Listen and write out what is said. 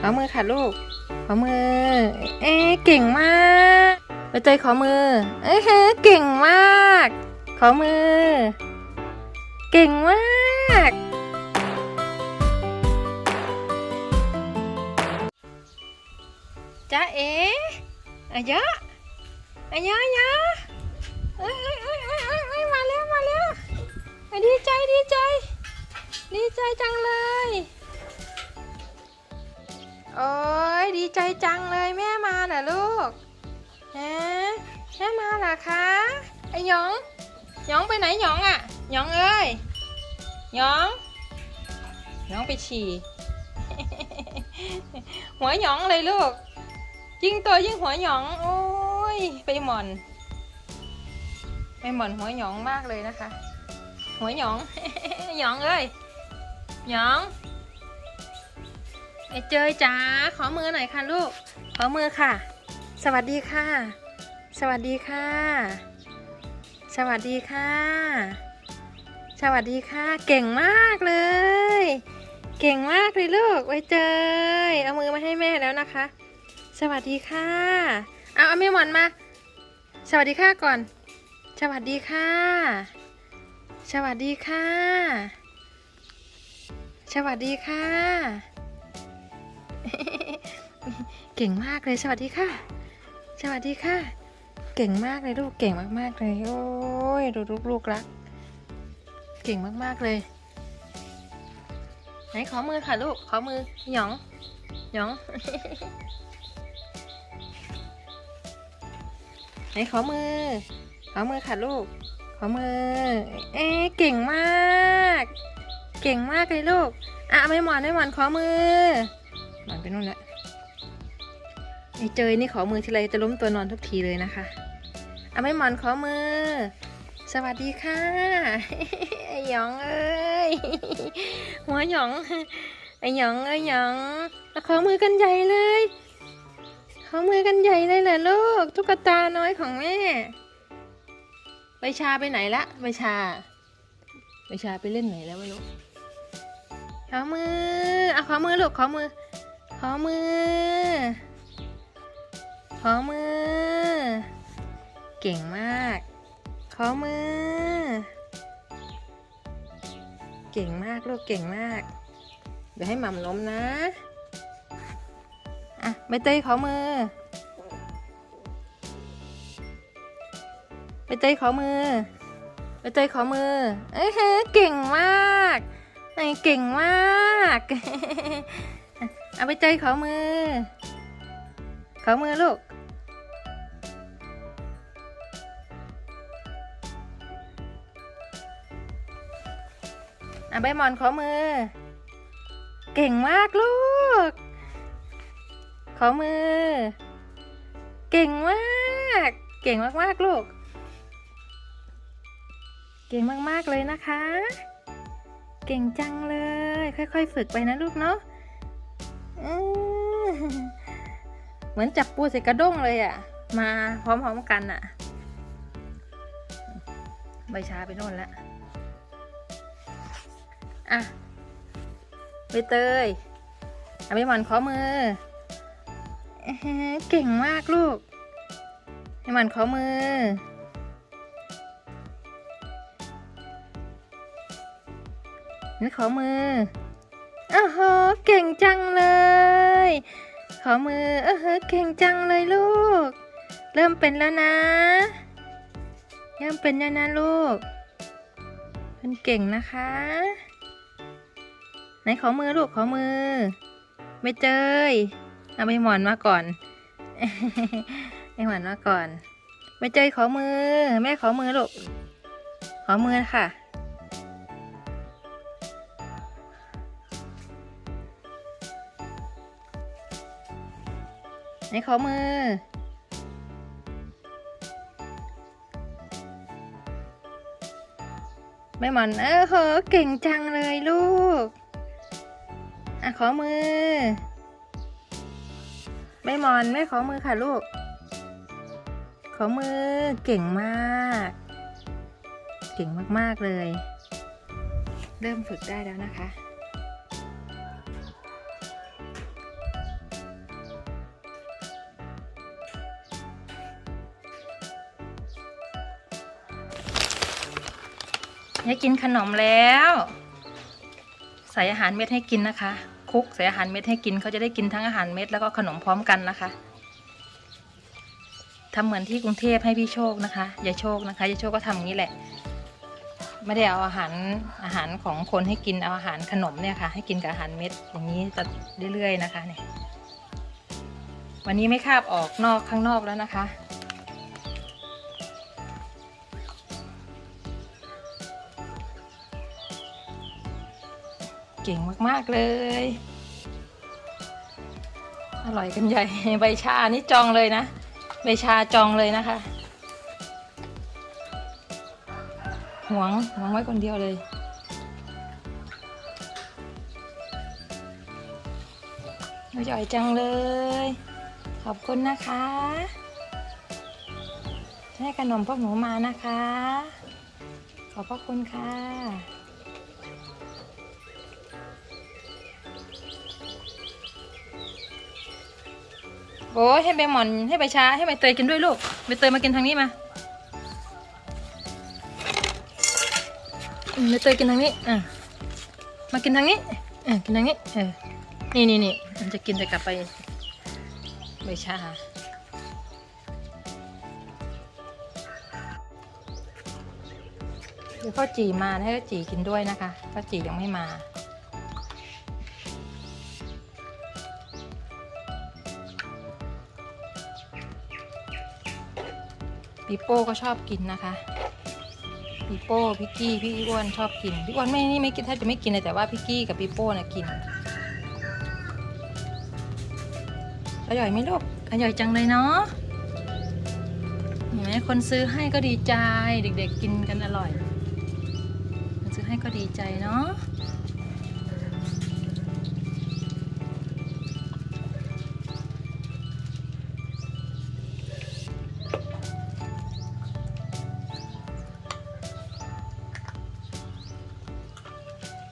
ขอมือค่ะลูก ขอมือ เอ๊ะเก่งมากไปเจยขอมือ เอ้เก่งมาก ขอมือ เก่งมากจ้าเอ๋อะยะอะยะอะยะเยเอ้ยเอ้ยเอ้ยเอ้ยเอ้ยมาแล้วมาแล้วดีใจดีใจ ดีใจจังเลย ใจจังเลยแม่มาเหรอลูกฮะแม่มาเหรอคะไอ้หยองหยองไปไหนหยองอะหยองเอ้ยหยองหยองไปฉี่ หัวหยองเลยลูก ยิ่งตัวยิ่งหัวหยอง โอ้ยไปหมอนไปหมอนหัวหยองมากเลยนะคะ หัวหยองหยองเอ้ยหยอง ไอ้เจยจ๋าขอมือหน่อยค่ะลูก ขอมือค่ะ สวัสดีค่ะ สวัสดีค่ะ สวัสดีค่ะ สวัสดีค่ะ เก่งมากเลย เก่งมากเลยลูกไว้เจยเอามือมาให้แม่แล้วนะคะ สวัสดีค่ะ เอาเอาแม่หมอนมา สวัสดีค่ะก่อน สวัสดีค่ะ สวัสดีค่ะ สวัสดีค่ะ ก่งมากเลยสวัสดีค่ะ สวัสดีค่ะ เก่งมากเลยลูกเก่งมากๆเลยโอ้ยดูลูกลูกรัก เก่งมากๆเลย ไหนขอมือค่ะลูกขอมือหยองหยองไหนขอมือขอมือค่ะลูกขอมือ เอ๊เก่งมาก เก่งมากเลยลูกอะไม่หมอนไม่หมอนขอมือหมอนไปนู่นแหละ ไอ้เจยนี่ขอมือทีไรจะล้มตัวนอนทุกทีเลยนะคะเอาไม่หมอนขอมือ สวัสดีค่ะไอ้หยองเอ้ยหัวหยองไอ้หยองไอ้หยองขอมือกันใหญ่เลยขอมือกันใหญ่เลยเหรอลูกตุ๊กตาน้อยของแม่ใบชาไปไหนละใบชาใบชาไปเล่นไหนแล้วไม่รู้ขอมือเอาขอมือลูกขอมือขอมือ ขอมือ เก่งมาก ขอมือ เก่งมากลูกเก่งมาก เดี๋ยวให้หม่ำล้มนะ อะใบเตยขอมือใบเตยขอมือใบเตยขอมือ เอ้ยเก่งมากไอเก่งมาก เอาไปเจยขอมือ ขอมือลูก อะใบหมอนขอมือ เก่งมากลูก ขอมือ เก่งมาก เก่งมากๆลูก เก่งมากๆเลยนะคะ เก่งจังเลย ค่อยๆ ฝึกไปนะลูกเนาะ เหมือนจับปูใส่กระด้งเลยอะ่ะ มาพร้อมๆกันอะ่ะใบชาไปโน่นแล้วอะใบเตยเอาไปหมอนข้อหือ เก่งมากลูกไปหมอนข้อมือ นี่ข้อมืออ้าวเก่งจังเลย ขอมือ เออเฮ้เก่งจังเลยลูก เริ่มเป็นแล้วนะ เริ่มเป็นแล้วนะลูกเป็นเก่งนะคะ ไหนขอมือลูกขอมือ ไม่เจยเอาไปหมอนมาก่อนไปหมอนมาก่อน ไม่เจยขอมือ แม่ขอมือลูก ขอมือค่ะ ไหนขอมือ ไม่หมอนเออโหเก่งจังเลยลูก อะขอมือ ไม่หมอนไม่ขอมือค่ะลูก ขอมือเก่งมาก เก่งมากๆเลย เริ่มฝึกได้แล้วนะคะ ให้กินขนมแล้ว ใส่อาหารเม็ดให้กินนะคะ คุกใส่อาหารเม็ดให้กินเขาจะได้กินทั้งอาหารเม็ดแล้วก็ขนมพร้อมกันนะคะทำเหมือนที่กรุงเทพให้พี่โชคนะคะยายโชคนะคะยายโชคก็ทำอย่างนี้แหละ ไม่ได้เอาอาหารอาหารของคนให้กินเอาอาหารขนมเนี่ยค่ะ ให้กินกับอาหารเม็ดอย่างนี้จะเรื่อยๆนะคะเนี่ยวันนี้ไม่คาบออกนอกข้างนอกแล้วนะคะ เก่งมากๆเลย อร่อยกันใหญ่ใบชานี่จองเลยนะ ใบชาจองเลยนะคะหวงหวงไว้คนเดียวเลยอร่อยจังเลย ขอบคุณนะคะให้ขนมพวกหนูมานะคะ ขอบพระคุณค่ะ โอ้ยให้ใบหมอนให้ใบชาให้ใบเตยกินด้วยลูกใบเตยมากินทางนี้มาใบเตยกินทางนี้อะมากินทางนี้เออกินทางนี้เออนี่นี่นี่มันจะกินจะกลับไปใบชาเดี๋ยวพ่อจีมาให้พ่อจีกินด้วยนะคะพ่อจียังไม่มา ปีโป้ก็ชอบกินนะคะปีโป้พิกกี้พี่อ้วนชอบกินพี่อ้วนไม่นี่ไม่กินแทบจะไม่กินเลยแต่ว่าพิกกี้กับปีโป้น่ะกินอร่อยไหมลูกอร่อยจังเลยเนาะเห็นไหมคนซื้อให้ก็ดีใจเด็กๆกินกันอร่อย คนซื้อให้ก็ดีใจเนาะ